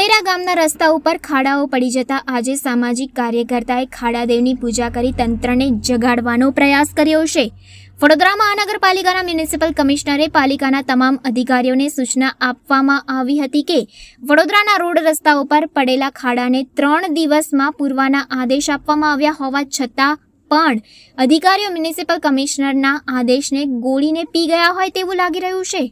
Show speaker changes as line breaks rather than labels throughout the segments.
ઉંડેરા ગામના રસ્તા ઉપર ખાડાઓ પડી જતા આજે સામાજિક કાર્યકર્તાએ ખાડાદેવની પૂજા કરી તંત્રને જગાડવાનો પ્રયાસ કર્યો છે. વડોદરા મહાનગરપાલિકાના મ્યુનિસિપલ કમિશનરે પાલિકાના તમામ અધિકારીઓને સૂચના આપવામાં આવી હતી કે વડોદરાના રોડ રસ્તા ઉપર પડેલા ખાડાને ત્રણ દિવસમાં પૂરવાના આદેશ આપવામાં આવ્યા હોવા છતાં પણ અધિકારીઓ મ્યુનિસિપલ કમિશનરના આદેશને ગોળીને પી ગયા હોય તેવું લાગી રહ્યું છે.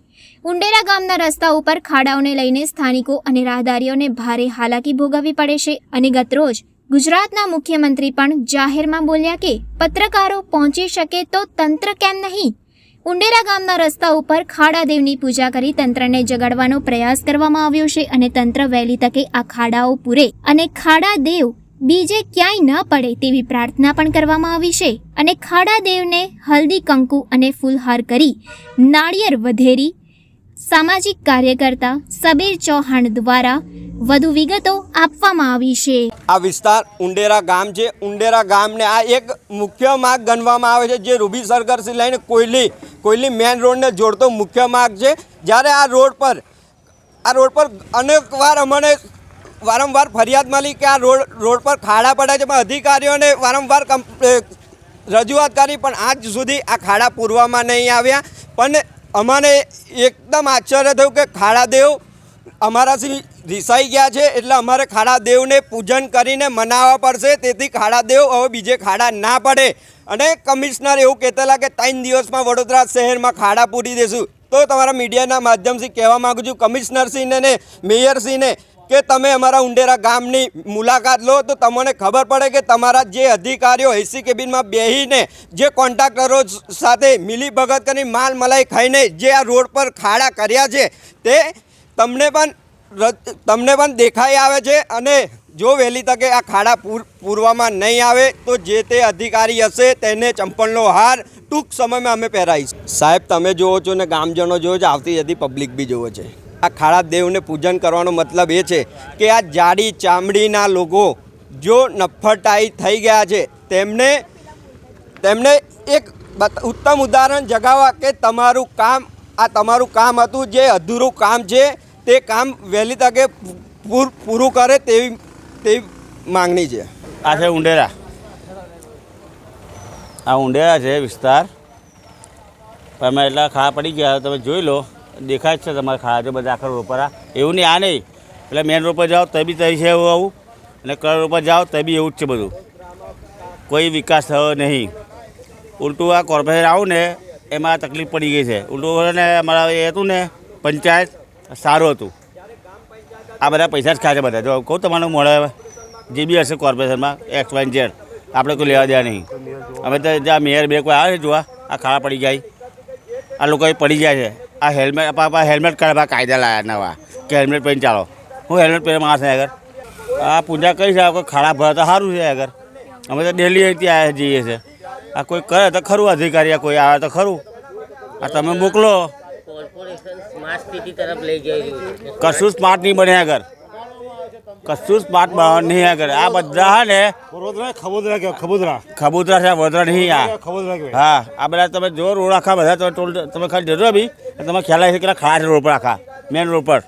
ઉંડેરા ગામના રસ્તા ઉપર ખાડાઓને લઈને સ્થાનિકો અને રાહદારીઓને ભારે હાલાકી ભોગવવી પડે છે અને ગતરોજ ગુજરાતના મુખ્યમંત્રી પણ જાહેરમાં બોલ્યા કે પત્રકારો પહોંચી શકે તો તંત્ર કેમ નહીં? ઉંડેરા ગામના રસ્તા ઉપર ખાડાદેવની પૂજા કરી તંત્રને જગાડવાનો પ્રયાસ કરવામાં આવ્યો છે અને તંત્ર વહેલી તકે આ ખાડાઓ પૂરે અને ખાડાદેવ બીજે ક્યાંય ન પડે તેવી પ્રાર્થના પણ કરવામાં આવી છે અને ખાડા દેવને હલ્દી કંકુ અને ફૂલહાર કરી નાળિયેર વધેરી, સામાજિક કાર્યકર્તા સબીર ચૌહાણ દ્વારા વધુ વિગતો આપવામાં આવી છે.
આ વિસ્તાર ઉંડેરા ગામ છે. ઉંડેરા ગામને આ એક મુખ્ય માર્ગ ગણવામાં આવે છે જે રૂબી સર્કલથી લઈને કોયલી કોયલી મેન રોડને જોડતો મુખ્ય માર્ગ છે. જ્યારે આ રોડ પર, આ રોડ પર અનેક વાર અમને વારંવાર ફરિયાદ મળી કે આ રોડ રોડ પર ખાડા પડ્યા છે. પણ અધિકારીઓને વારંવાર રજૂઆત કરી, પણ આજ સુધી આ ખાડા પૂરવામાં નહીં આવ્યા. પણ અમારે એકદમ આશ્ચર્ય થયું કે ખાડાદેવ અમારાથી રિસાઈ ગયા છે, એટલે અમારે ખાડાદેવને પૂજન કરીને મનાવવા પડશે. તેથી ખાડાદેવ હવે બીજે ખાડા ના પડે. અને કમિશનર એવું કહેતા કે ત્રણ દિવસમાં વડોદરા શહેરમાં ખાડા પૂરી દેશું. તો તમારા મીડિયાના માધ્યમથી કહેવા માગું છું, કમિશનરશ્રીને ને મેયરશ્રીને, કે તમે અમારા ઉંડેરા ગામની મુલાકાત લો. તો તમને ખબર પડે કે તમારા જે અધિકારીઓ એસી કેબિનમાં બેહીને જે કોન્ટ્રાક્ટરો સાથે મિલી ભગત કરી માલ મલાઈ ખાઈને જે આ રોડ પર ખાડા કર્યા છે, તે તમને પણ તમને પણ દેખાઈ આવે છે અને જો વહેલી તકે આ ખાડા પૂર, પૂરવામાં નહીં આવે, તો જે તે અધિકારી હશે તેને ચંપલનો હાર ટૂંક સમયમાં અમે પહેરાવીશું સાહેબ, તમે જુઓ છો ને, ગામજનો જુઓ છો, આવતી જતી પબ્લિક બી જુઓ છે. આ ખાડા દેવને પૂજન કરવાનો મતલબ એ છે કે આ જાડી ચામડીના લોકો જો નફ્ફટાઈ થઈ ગયા છે, તેમને તેમને એક ઉત્તમ ઉદાહરણ જગાવવા કે તમારું કામ, આ તમારું કામ હતું, જે અધૂરું કામ છે, તે કામ વહેલી તકે પૂરું કરે તેવી તેવી માંગણી છે.
આ છે ઉંડેરા. આ ઊંડેરા છે વિસ્તાર. તમે એટલા ખાડા પડી ગયા તમે જોઈ લો. દેખાય જ છે તમારે ખાડા છે બધા આખા રોડ એવું નહીં, આ નહીં. એટલે મેન રોડ પર જાઓ તો બી તરી છે એવું આવું. અને કર રોડ પર જાઓ તો બી એવું જ છે બધું. કોઈ વિકાસ થયો નહીં. ઉલટું આ કોર્પોરેશન આવું ને, એમાં તકલીફ પડી ગઈ છે. ઉલટું ને, અમારા એ હતું ને, પંચાયત, સારું હતું. આ બધા પૈસા જ છે બધા. જો કહું તમારું મળે જે બી હશે કોર્પોરેશનમાં એક્સ વાય ઝેડ આપણે કોઈ લેવા દેવા નહીં. અમે તો જ્યાં મેયર બે કોઈ આવે છે જોવા આ ખાડા પડી જાય. આ લોકો પડી જાય છે. આ હેલ્મેટ આપણા હેલ્મેટ કાઢવા કાયદા લાયા નવા કે હેલ્મેટ પહેરીને ચાલો. હું હેલ્મેટ પહેરે માણસ નહીં આગળ આ પૂજા કરી છે આ કોઈ ખાડા ભરા તો સારું છે આગળ અમે તો ડેલી અહીંથી આવ્યા જઈએ છીએ. આ કોઈ કરે તો ખરું અધિકારી આ કોઈ આવે તો ખરું. આ તમે મોકલો. કશું સ્માર્ટ નહીં બને આગળ કશું જ પાટ નહીં આગળ આ બધા હા ને
વડોદરા ખબોદરા કે ખબોદરા.
ખબોદરા છે વડોદરા નહીં આ.
ખબોદરા કે
હા આ બધા તમે જો રોડ આખા બધા તમે ટોલ તમે ખાલી જજો બી તમે ખ્યાલ આવી છે કે ખાસ છે રોડ પર આખા મેન રોડ પર.